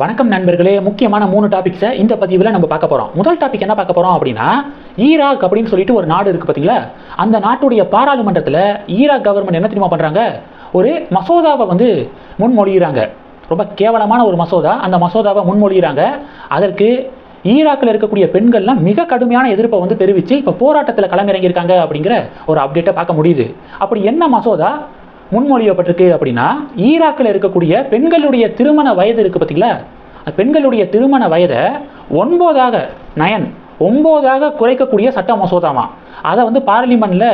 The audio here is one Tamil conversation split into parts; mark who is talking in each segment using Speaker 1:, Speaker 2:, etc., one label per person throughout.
Speaker 1: வணக்கம் நண்பர்களே முக்கியமான மூணு டாபிக்ஸை இந்த பதிவில் நம்ம பார்க்க போகிறோம் முதல் டாபிக் என்ன பார்க்க போகிறோம் அப்படின்னா ஈராக் அப்படின்னு சொல்லிட்டு ஒரு நாடு இருக்குது பார்த்தீங்களா அந்த நாட்டுடைய பாராளுமன்றத்தில் ஈராக் கவர்மெண்ட் என்ன தெரியுமா பண்ணுறாங்க ஒரு மசோதாவை வந்து முன்மொழிகிறாங்க ரொம்ப கேவலமான ஒரு மசோதா. அந்த மசோதாவை முன்மொழிகிறாங்க அதற்கு ஈராக்கில் இருக்கக்கூடிய பெண்கள்லாம் மிக கடுமையான எதிர்ப்பை வந்து தெரிவித்து இப்போ போராட்டத்தில் களமிறங்கியிருக்காங்க அப்படிங்கிற ஒரு அப்டேட்டை பார்க்க முடியுது. அப்படி என்ன மசோதா? முன்மொழியப்பட்டிருக்கு அப்படின்னா ஈராக்கில் இருக்கக்கூடிய பெண்களுடைய திருமண வயது இருக்குது பார்த்தீங்களா பெண்களுடைய திருமண வயதை ஒன்பதாக நயன் ஒம்போதாக குறைக்கக்கூடிய சட்ட மசோதாமா அதை வந்து பார்லிமெண்ட்டில்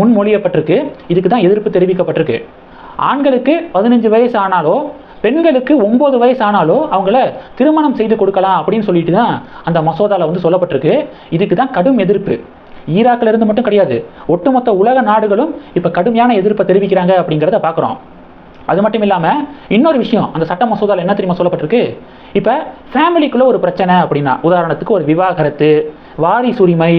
Speaker 1: முன்மொழியப்பட்டிருக்கு. இதுக்கு தான் எதிர்ப்பு தெரிவிக்கப்பட்டிருக்கு. ஆண்களுக்கு பதினஞ்சு வயசு ஆனாலோ பெண்களுக்கு ஒம்பது வயசு ஆனாலோ அவங்கள திருமணம் செய்து கொடுக்கலாம் அப்படின்னு சொல்லிட்டு தான் அந்த மசோதாவில் வந்து சொல்லப்பட்டிருக்கு. இதுக்கு தான் கடும் எதிர்ப்பு. ஈராக்கில் இருந்து மட்டும் கிடையாது. ஒட்டுமொத்த உலக நாடுகளும் இப்போ கடுமையான எதிர்ப்பை தெரிவிக்கிறாங்க அப்படிங்கிறத பார்க்குறோம். அது மட்டும் இல்லாமல் இன்னொரு விஷயம் அந்த சட்ட மசோதாவில் என்ன தெரியுமா சொல்லப்பட்டிருக்கு? இப்போ ஃபேமிலிக்குள்ளே ஒரு பிரச்சனை அப்படின்னா உதாரணத்துக்கு ஒரு விவாகரத்து வாரிசுரிமை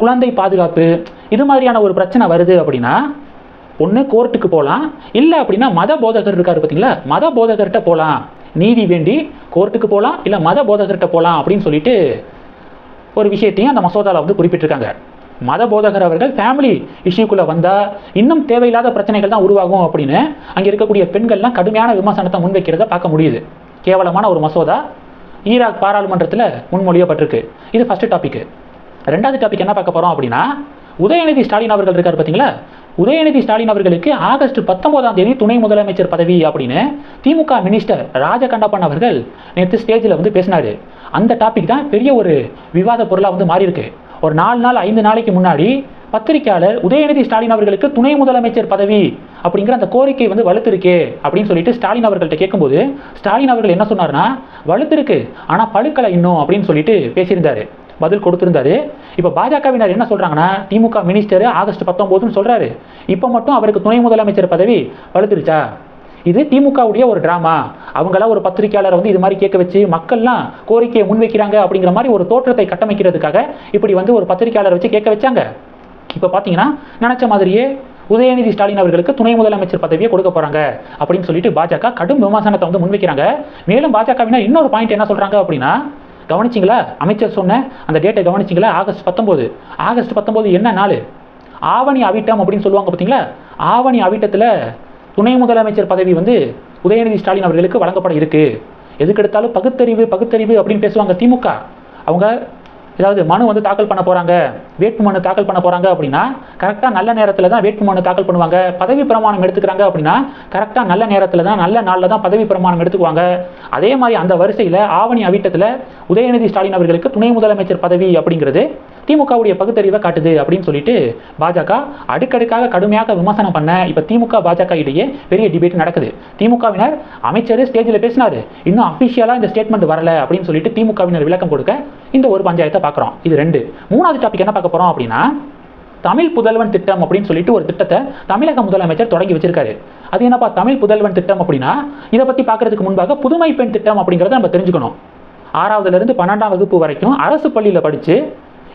Speaker 1: குழந்தை பாதுகாப்பு இது மாதிரியான ஒரு பிரச்சனை வருது அப்படின்னா ஒன்று கோர்ட்டுக்கு போகலாம் இல்லை அப்படின்னா மத போதகர் இருக்காரு பார்த்தீங்களா மத போதகர்கிட்ட போகலாம் நீதி வேண்டி கோர்ட்டுக்கு போகலாம் இல்லை மத போதகர்கிட்ட போகலாம் அப்படின்னு சொல்லிட்டு ஒரு விஷயத்தையும் அந்த மசோதாவில் வந்து குறிப்பிட்டிருக்காங்க. மத போதகர் அவர்கள் ஃபேமிலி இஷ்யூக்குள்ளே வந்தால் இன்னும் தேவையில்லாத பிரச்சனைகள் தான் உருவாகும் அப்படின்னு அங்கே இருக்கக்கூடிய பெண்கள்லாம் கடுமையான விமர்சனத்தை முன்வைக்கிறத பார்க்க முடியுது. கேவலமான ஒரு மசோதா ஈராக் பாராளுமன்றத்தில் முன்மொழியப்பட்டிருக்கு. இது ஃபஸ்ட்டு டாபிக் ரெண்டாவது டாபிக் என்ன பார்க்க போகிறோம் அப்படின்னா உதயநிதி ஸ்டாலின் அவர்கள் இருக்கார் பார்த்தீங்களா? உதயநிதி ஸ்டாலின் அவர்களுக்கு ஆகஸ்ட் பத்தொன்பதாம் தேதி துணை முதலமைச்சர் பதவி அப்படின்னு திமுக மினிஸ்டர் ராஜகண்டப்பன் அவர்கள் நேற்று ஸ்டேஜில் வந்து பேசினார். அந்த டாபிக் தான் பெரிய ஒரு விவாத பொருளாக வந்து மாறியிருக்கு. ஒரு நாலு நாள் ஐந்து நாளைக்கு முன்னாடி பத்திரிக்கையாளர் உதயநிதி ஸ்டாலின் அவர்களுக்கு துணை முதலமைச்சர் பதவி அப்படிங்கிற அந்த கோரிக்கை வந்து வலுத்திருக்கே அப்படின்னு சொல்லிட்டு ஸ்டாலின் அவர்கள்ட்ட கேட்கும்போது ஸ்டாலின் அவர்கள் என்ன சொன்னார்னா வலுத்திருக்கு ஆனால் பழுக்கலை இன்னும் அப்படின்னு சொல்லிட்டு பேசியிருந்தாரு. பதில் கொடுத்திருந்தாரு. இப்போ பாஜகவினர் என்ன சொல்கிறாங்கன்னா திமுக மினிஸ்டர் ஆகஸ்ட் பத்தொம்போதுன்னு சொல்கிறாரு இப்போ மட்டும் அவருக்கு துணை முதலமைச்சர் பதவி வலுத்துருச்சா? இது திமுகவுடைய ஒரு டிராமா அவங்களாம் ஒரு பத்திரிகையாளரை வந்து இது மாதிரி கேட்க வச்சு மக்கள்லாம் கோரிக்கையை முன்வைக்கிறாங்க அப்படிங்கிற மாதிரி ஒரு தோற்றத்தை கட்டமைக்கிறதுக்காக இப்படி வந்து ஒரு பத்திரிகையாளரை வச்சு கேட்க வச்சாங்க. இப்போ பார்த்தீங்கன்னா நினச்ச மாதிரியே உதயநிதி ஸ்டாலின் அவர்களுக்கு துணை முதலமைச்சர் பதவியை கொடுக்க போறாங்க அப்படின்னு சொல்லிட்டு பாஜக கடும் விமர்சனத்தை வந்து முன்வைக்கிறாங்க. மேலும் பாஜகவினர் இன்னொரு பாயிண்ட் என்ன சொல்றாங்க அப்படின்னா கவனிச்சிங்களா? அமைச்சர் சொன்ன அந்த டேட்டை கவனிச்சிங்களா? ஆகஸ்ட் பத்தொம்போது ஆகஸ்ட் பத்தொம்போது என்ன நாள்? ஆவணி அவிட்டம் அப்படின்னு சொல்லுவாங்க பார்த்தீங்களா ஆவணி அவிட்டத்தில் துணை முதலமைச்சர் பதவி வந்து உதயநிதி ஸ்டாலின் அவர்களுக்கு வழங்கப்பட இருக்கு. எதுக்கெடுத்தாலும் பகுத்தறிவு பகுத்தறிவு அப்படின்னு பேசுவாங்க திமுக. அவங்க ஏதாவது மனு வந்து தாக்கல் பண்ண போகிறாங்க வேட்பு மனு தாக்கல் பண்ண போகிறாங்க அப்படின்னா கரெக்டாக நல்ல நேரத்தில் தான் வேட்பு மனு தாக்கல் பண்ணுவாங்க. பதவி பிரமாணம் எடுத்துக்கிறாங்க அப்படின்னா கரெக்டாக நல்ல நேரத்தில் தான் நல்ல நாளில் தான் பதவி பிரமாணம் எடுத்துக்குவாங்க. அதே மாதிரி அந்த வரிசையில் ஆவணி அவிட்டத்தில் உதயநிதி ஸ்டாலின் அவர்களுக்கு துணை முதலமைச்சர் பதவி அப்படிங்கிறது திமுகவுடைய பகுத்தறிவை காட்டுது அப்படின்னு சொல்லிட்டு பாஜக அடுக்கடுக்காக கடுமையாக விமர்சனம் பண்ண இப்போ திமுக பாஜக இடையே பெரிய டிபேட் நடக்குது. திமுகவினர் அமைச்சர் ஸ்டேஜில் பேசினாரு. இன்னும் அஃபிஷியலாக இந்த ஸ்டேட்மெண்ட் வரல அப்படின்னு சொல்லிட்டு திமுகவினர் விளக்கம் கொடுக்க இந்த ஒரு பஞ்சாயத்தை பார்க்குறோம். இது ரெண்டு. மூணாவது டாபிக் என்ன பார்க்க போகிறோம் அப்படின்னா தமிழ் புதல்வன் திட்டம் அப்படின்னு சொல்லிட்டு ஒரு திட்டத்தை தமிழக முதலமைச்சர் தொடங்கி வச்சிருக்காரு. அது என்னப்பா தமிழ் புதல்வன் திட்டம் அப்படின்னா இதை பற்றி பார்க்கறதுக்கு முன்பாக புதுமை பெண் திட்டம் அப்படிங்கிறத நம்ம தெரிஞ்சுக்கணும். ஆறாவதுலேருந்து பன்னெண்டாம் வகுப்பு வரைக்கும் அரசு பள்ளியில் படித்து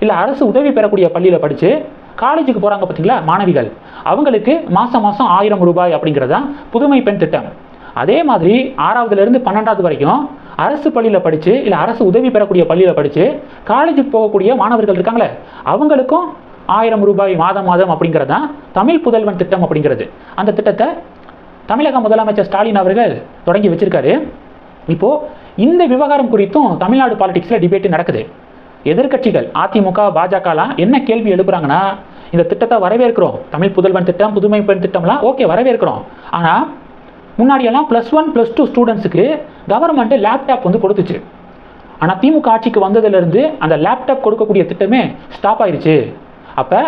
Speaker 1: இல்லை அரசு உதவி பெறக்கூடிய பள்ளியில் படித்து காலேஜுக்கு போகிறாங்க பார்த்தீங்களா மாணவிகள். அவங்களுக்கு மாதம் மாதம் ஆயிரம் ரூபாய் அப்படிங்கிறது தான் புதுமை பெண் திட்டம். அதே மாதிரி ஆறாவதுலேருந்து பன்னெண்டாவது வரைக்கும் அரசு பள்ளியில் படித்து இல்லை அரசு உதவி பெறக்கூடிய பள்ளியில் படித்து காலேஜுக்கு போகக்கூடிய மாணவர்கள் இருக்காங்களே அவங்களுக்கும் ஆயிரம் ரூபாய் மாதம் மாதம் அப்படிங்கிறது தான் தமிழ் புதல்வன் திட்டம் அப்படிங்கிறது. அந்த திட்டத்தை தமிழக முதலமைச்சர் ஸ்டாலின் அவர்கள் தொடங்கி வச்சிருக்காரு. இப்போ இந்த விவகாரம் குறித்தும் தமிழ்நாடு பாலிடிக்ஸில் டிபேட் நடக்குது. எதிர்க்கட்சிகள் அதிமுக பாஜகலாம் என்ன கேள்வி எழுப்புறாங்கன்னா இந்த திட்டத்தை வரவேற்கிறோம். தமிழ் புதல்வன் திட்டம் புதுமை பெண் திட்டம்லாம் ஓகே வரவேற்கிறோம். ஆனால் முன்னாடியெல்லாம் ப்ளஸ் ஒன் ப்ளஸ் டூ ஸ்டூடெண்ட்ஸுக்கு கவர்மெண்ட்டு லேப்டாப் வந்து கொடுத்துச்சு. ஆனால் திமுக ஆட்சிக்கு வந்ததுலேருந்து அந்த லேப்டாப் கொடுக்கக்கூடிய திட்டமே ஸ்டாப் ஆயிடுச்சு அப்போ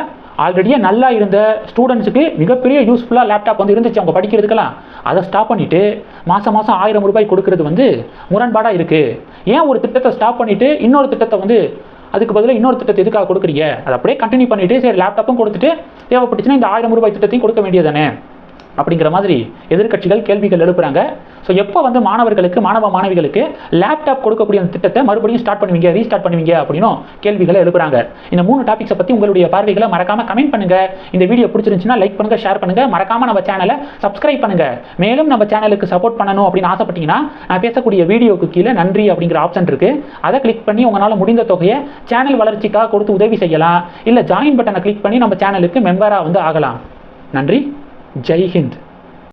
Speaker 1: ஆல்ரெடியே நல்லா இருந்த ஸ்டூடெண்ட்ஸுக்கு மிகப்பெரிய யூஸ்ஃபுல்லாக லேப்டாப் வந்து இருந்துச்சு. அவங்க படிக்கிறதுக்கெல்லாம். அதை ஸ்டாப் பண்ணிவிட்டு மாதம் மாதம் ஆயிரம் ரூபாய் கொடுக்கறது வந்து முரண்பாடாக இருக்குது ஏன் ஒரு திட்டத்தை ஸ்டாப் பண்ணிவிட்டு இன்னொரு திட்டத்தை வந்து அதுக்கு பதிலாக இன்னொரு திட்டத்தை எதுக்காக கொடுக்குறீங்க? அதை அப்படியே கண்டினியூ பண்ணிவிட்டு சரி லேப்டாப்பும் கொடுத்துட்டு தேவைப்பட்டுச்சுன்னா இந்த ஆயிரம் ரூபாய் திட்டத்தையும் கொடுக்க வேண்டியதானே அப்படிங்கிற மாதிரி எதிர்க்கட்சிகள் கேள்விகள் எழுப்புறாங்க. ஸோ எப்போ வந்து மாணவர்களுக்கு மாணவ மாணவிகளுக்கு லேப்டாப் கொடுக்கக்கூடிய அந்த திட்டத்தை மறுபடியும் ஸ்டார்ட் பண்ணுவீங்க ரீஸ்டார்ட் பண்ணுவீங்க அப்படின்னும் கேள்விகளை எழுப்புறாங்க. இந்த மூணு டாபிக்ஸை பற்றி உங்களுடைய பார்வைகளை மறக்காம கமெண்ட் பண்ணுங்க. இந்த வீடியோ பிடிச்சிருந்துச்சுன்னா லைக் பண்ணுங்க ஷேர் பண்ணுங்க. மறக்காம நம்ம சேனலை சப்ஸ்கிரைப் பண்ணுங்க. மேலும் நம்ம சேனலுக்கு சப்போர்ட் பண்ணணும் அப்படின்னு ஆசைப்பட்டீங்கன்னா நான் பேசக்கூடிய வீடியோக்கு கீழே நன்றி அப்படிங்கிற ஆப்ஷன் இருக்கு. அதை கிளிக் பண்ணி உங்களால் முடிந்த தொகையை சேனல் வளர்ச்சிக்காக கொடுத்து உதவி செய்யலாம். இல்லை ஜாயின் பட்டனை கிளிக் பண்ணி நம்ம சேனலுக்கு மெம்பராக வந்து ஆகலாம். நன்றி. Jai Hind.